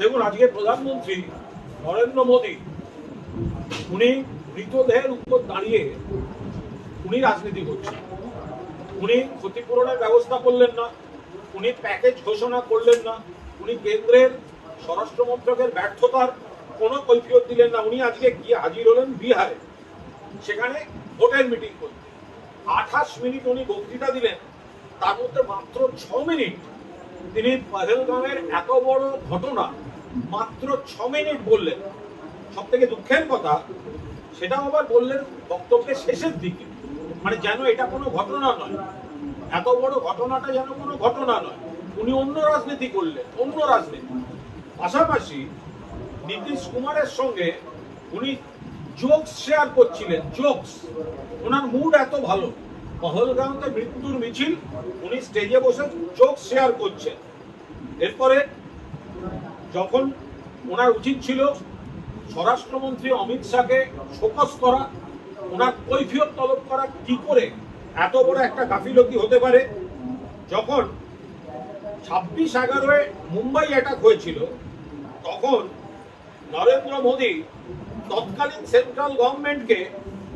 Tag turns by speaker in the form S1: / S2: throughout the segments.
S1: দেখুন, আজকে প্রধানমন্ত্রী নরেন্দ্র মোদী, উনি মৃতদেহের উপর দাঁড়িয়ে উনি রাজনীতি করছেন। উনি ক্ষতিপূরণের ব্যবস্থা করলেন না, উনি প্যাকেজ ঘোষণা করলেন না, উনি কেন্দ্রের স্বরাষ্ট্র মন্ত্রকের ব্যর্থতার কোনো কৈফিয়ত দিলেন না। উনি আজকে গিয়ে হাজির হলেন বিহারে। সেখানে ভোটের মিটিং করতে আঠাশ মিনিট উনি বক্তৃতা দিলেন, তার মধ্যে মাত্র ছ মিনিট তিনি পহেলগাঁওয়ের এত বড় ঘটনা মাত্র ছ মিনিট বললেন। সব থেকে দুঃখের কথা সেটাও আবার বললেন বক্তব্যের শেষের দিকে। মানে যেন এটা কোনো ঘটনা নয়। এত বড় ঘটনাটা যেন কোনো ঘটনা নয়। উনি অন্য রাজনীতি করলেন, অন্য রাজনীতি। পাশাপাশি নীতিশ কুমারের সঙ্গে উনি জোকস শেয়ার করছিলেন, জোকস। ওনার মুড এত ভালো। পহলগাঁওতে মৃত্যুর মিছিল, উনি স্টেজে বসে জোকস শেয়ার করছেন। এরপরে যখন ওনার উচিত ছিল স্বরাষ্ট্রমন্ত্রী অমিত শাহকে শোকস করা, ওনার কৈফিয়ত তলব করা, কি করে এত বড় একটা গাফিলতি হতে পারে? যখন ছাব্বিশ এগারোয় মুম্বাই অ্যাটাক হয়েছিল, তখন নরেন্দ্র মোদী তৎকালীন সেন্ট্রাল গভর্নমেন্টকে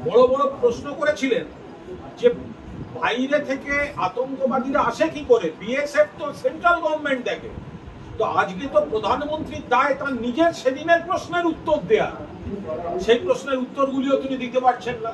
S1: বড় বড় প্রশ্ন করেছিলেন যে বাইরে থেকে আতঙ্কবাদীরা আসে কি করে? বিএসএফ তো সেন্ট্রাল গভর্নমেন্ট দেখে। তো আজকে তো প্রধানমন্ত্রীর দায় তার নিজের, সেদিনের প্রশ্নের উত্তর দেয়া। সেই প্রশ্নের উত্তরগুলিও তিনি দিতে পারছেন না।